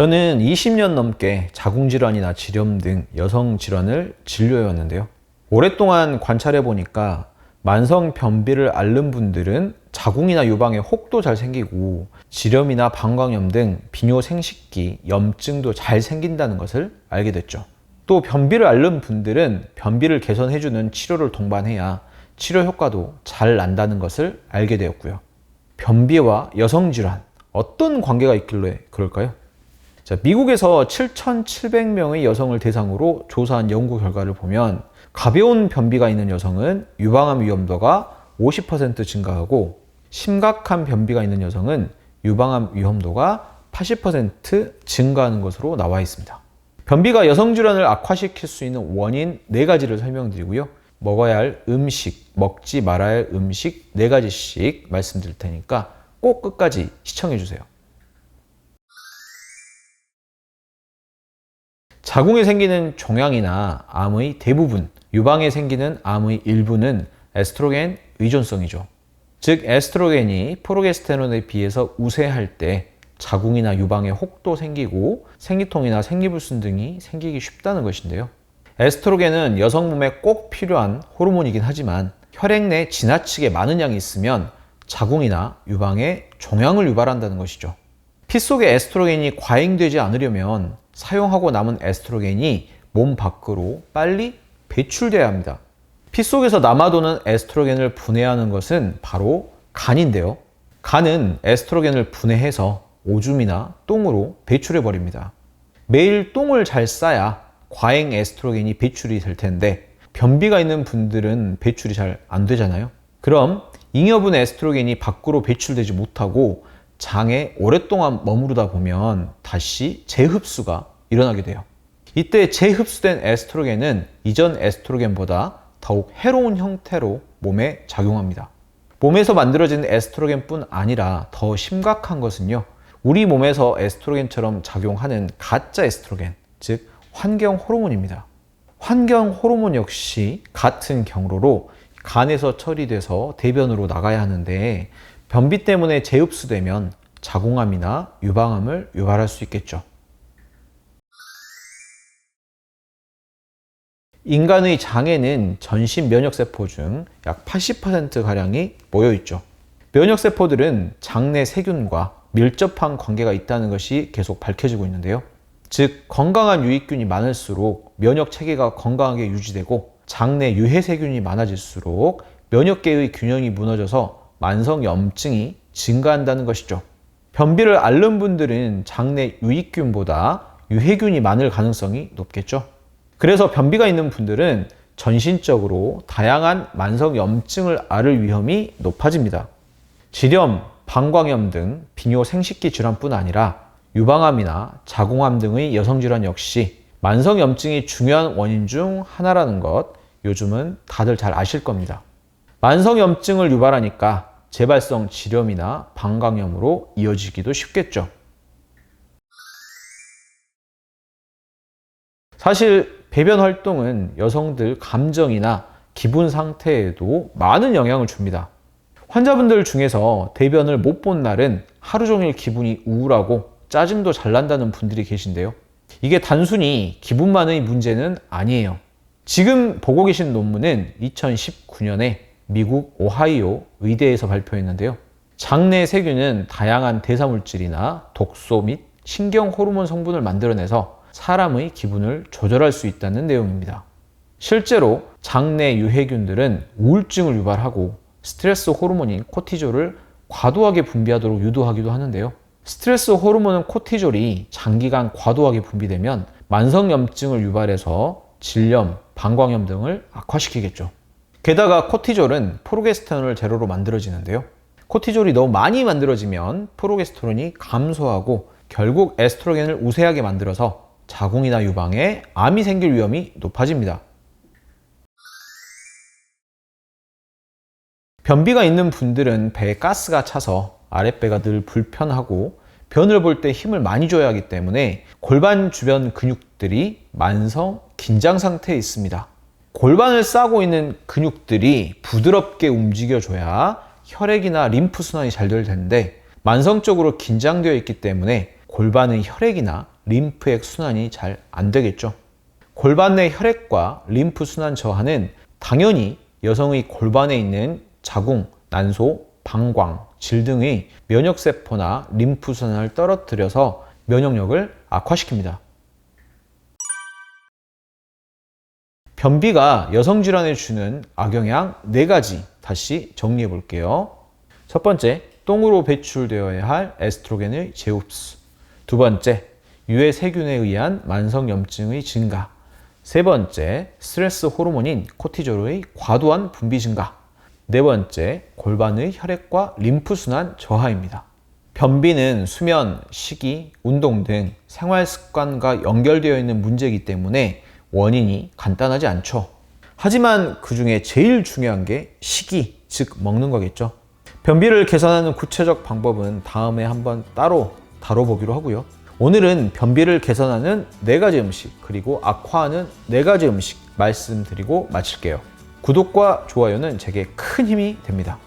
저는 20년 넘게 자궁질환이나 지렴 등 여성 질환을 진료해왔는데요. 오랫동안 관찰해 보니까 만성 변비를 앓는 분들은 자궁이나 유방에 혹도 잘 생기고 지렴이나 방광염 등 비뇨 생식기, 염증도 잘 생긴다는 것을 알게 됐죠. 또 변비를 앓는 분들은 변비를 개선해주는 치료를 동반해야 치료 효과도 잘 난다는 것을 알게 되었고요. 변비와 여성 질환 어떤 관계가 있길래 그럴까요? 자, 미국에서 7,700명의 여성을 대상으로 조사한 연구 결과를 보면 가벼운 변비가 있는 여성은 유방암 위험도가 50% 증가하고 심각한 변비가 있는 여성은 유방암 위험도가 80% 증가하는 것으로 나와 있습니다. 변비가 여성 질환을 악화시킬 수 있는 원인 네 가지를 설명드리고요. 먹어야 할 음식, 먹지 말아야 할 음식 네 가지씩 말씀드릴 테니까 꼭 끝까지 시청해 주세요. 자궁에 생기는 종양이나 암의 대부분, 유방에 생기는 암의 일부는 에스트로겐 의존성이죠. 즉, 에스트로겐이 프로게스테론에 비해서 우세할 때 자궁이나 유방에 혹도 생기고 생리통이나 생리불순 등이 생기기 쉽다는 것인데요. 에스트로겐은 여성 몸에 꼭 필요한 호르몬이긴 하지만 혈액 내 지나치게 많은 양이 있으면 자궁이나 유방에 종양을 유발한다는 것이죠. 피 속의 에스트로겐이 과잉되지 않으려면 사용하고 남은 에스트로겐이 몸 밖으로 빨리 배출돼야 합니다. 피 속에서 남아도는 에스트로겐을 분해하는 것은 바로 간인데요. 간은 에스트로겐을 분해해서 오줌이나 똥으로 배출해 버립니다. 매일 똥을 잘 싸야 과잉 에스트로겐이 배출이 될 텐데 변비가 있는 분들은 배출이 잘 안 되잖아요. 그럼 잉여분 에스트로겐이 밖으로 배출되지 못하고 장에 오랫동안 머무르다 보면 다시 재흡수가 일어나게 돼요. 이때 재흡수된 에스트로겐은 이전 에스트로겐보다 더욱 해로운 형태로 몸에 작용합니다. 몸에서 만들어진 에스트로겐뿐 아니라 더 심각한 것은요. 우리 몸에서 에스트로겐처럼 작용하는 가짜 에스트로겐, 즉 환경 호르몬입니다. 환경 호르몬 역시 같은 경로로 간에서 처리돼서 대변으로 나가야 하는데 변비 때문에 재흡수되면 자궁암이나 유방암을 유발할 수 있겠죠. 인간의 장에는 전신 면역세포 중 약 80%가량이 모여 있죠. 면역세포들은 장내 세균과 밀접한 관계가 있다는 것이 계속 밝혀지고 있는데요. 즉, 건강한 유익균이 많을수록 면역 체계가 건강하게 유지되고 장내 유해 세균이 많아질수록 면역계의 균형이 무너져서 만성 염증이 증가한다는 것이죠. 변비를 앓는 분들은 장내 유익균보다 유해균이 많을 가능성이 높겠죠. 그래서 변비가 있는 분들은 전신적으로 다양한 만성 염증을 앓을 위험이 높아집니다. 지렴, 방광염 등 비뇨 생식기 질환뿐 아니라 유방암이나 자궁암 등의 여성 질환 역시 만성 염증이 중요한 원인 중 하나라는 것 요즘은 다들 잘 아실 겁니다. 만성 염증을 유발하니까 재발성 지렴이나 방광염으로 이어지기도 쉽겠죠. 사실 배변 활동은 여성들 감정이나 기분 상태에도 많은 영향을 줍니다. 환자분들 중에서 대변을 못 본 날은 하루 종일 기분이 우울하고 짜증도 잘 난다는 분들이 계신데요. 이게 단순히 기분만의 문제는 아니에요. 지금 보고 계신 논문은 2019년에 미국 오하이오 의대에서 발표했는데요. 장내 세균은 다양한 대사물질이나 독소 및 신경 호르몬 성분을 만들어내서 사람의 기분을 조절할 수 있다는 내용입니다. 실제로 장내 유해균들은 우울증을 유발하고 스트레스 호르몬인 코티졸을 과도하게 분비하도록 유도하기도 하는데요. 스트레스 호르몬은 코티졸이 장기간 과도하게 분비되면 만성염증을 유발해서 질염, 방광염 등을 악화시키겠죠. 게다가 코티졸은 프로게스테론을 재료로 만들어지는데요. 코티졸이 너무 많이 만들어지면 프로게스테론이 감소하고 결국 에스트로겐을 우세하게 만들어서 자궁이나 유방에 암이 생길 위험이 높아집니다. 변비가 있는 분들은 배에 가스가 차서 아랫배가 늘 불편하고 변을 볼 때 힘을 많이 줘야 하기 때문에 골반 주변 근육들이 만성 긴장 상태에 있습니다. 골반을 싸고 있는 근육들이 부드럽게 움직여줘야 혈액이나 림프 순환이 잘 될 텐데 만성적으로 긴장되어 있기 때문에 골반의 혈액이나 림프액 순환이 잘 안 되겠죠. 골반 내 혈액과 림프 순환 저하는 당연히 여성의 골반에 있는 자궁, 난소, 방광, 질 등의 면역세포나 림프 순환을 떨어뜨려서 면역력을 악화시킵니다. 변비가 여성 질환에 주는 악영향 네 가지 다시 정리해 볼게요. 첫 번째, 똥으로 배출되어야 할 에스트로겐의 재흡수. 두 번째, 유해 세균에 의한 만성 염증의 증가. 세 번째, 스트레스 호르몬인 코티졸의 과도한 분비 증가. 네 번째, 골반의 혈액과 림프 순환 저하입니다. 변비는 수면, 식이, 운동 등 생활 습관과 연결되어 있는 문제이기 때문에 원인이 간단하지 않죠. 하지만 그 중에 제일 중요한 게 식이, 즉 먹는 거겠죠. 변비를 개선하는 구체적 방법은 다음에 한번 따로 다뤄보기로 하고요. 오늘은 변비를 개선하는 네 가지 음식, 그리고 악화하는 네 가지 음식 말씀드리고 마칠게요. 구독과 좋아요는 제게 큰 힘이 됩니다.